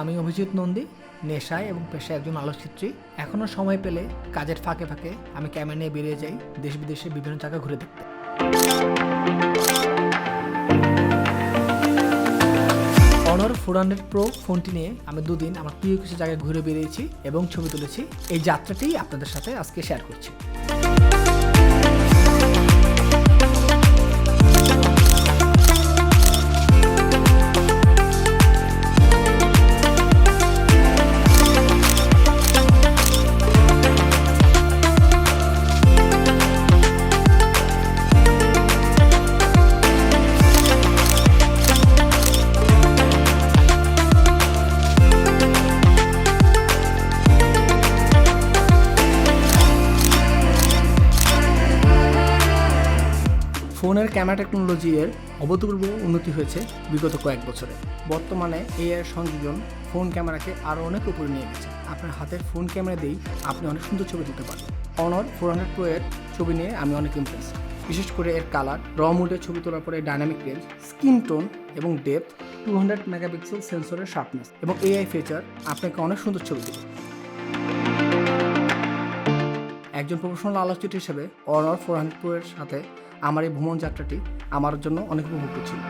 আমি অভিজিৎ নন্দী, নেশায় এবং পেশায় একজন আলোকচিত্রী। এখনও সময় পেলে কাজের ফাঁকে ফাঁকে আমি ক্যামেরা নিয়ে বেরিয়ে যাই দেশ বিদেশে বিভিন্ন জায়গা ঘুরে দেখতে। অনর ফোর হান্ড্রেড প্রো ফোনটি নিয়ে আমি দুদিন আমার প্রিয় কিছু জায়গায় ঘুরে বেরিয়েছি এবং ছবি তুলেছি। এই যাত্রাটি আপনাদের সাথে আজকে শেয়ার করছি। ফোনের ক্যামেরা টেকনোলজি এর অভূতপূর্ব উন্নতি হয়েছে বিগত কয়েক বছরে। বর্তমানে এর সংযোজন ফোন ক্যামেরাকে আরও অনেক উপরে নিয়ে গেছে। আপনার হাতের ফোন ক্যামেরা দিয়েই আপনি অনেক সুন্দর ছবি তুলতে পারেন অনর ফোর হান্ড্রেড প্রো এর ছবি নিয়ে আমি অনেক ইমপ্রেস বিশেষ করে এর কালার র মুডে ছবি তোলার পরে ডাইনামিক রেঞ্জ স্কিন টোন এবং ডেপথ টু হান্ড্রেড মেগাপিক্সেল সেন্সরের শার্পনেস এবং এআই ফিচার আপনাকে অনেক সুন্দর ছবি দেবে। একজন প্রফেশনাল আলোকচিত্র হিসেবে অনর ফোর হান্ড্রেড প্রো এর সাথে আমার এই ভ্রমণ যাত্রাটি আমার জন্য অনেক উপভোগ্য ছিল।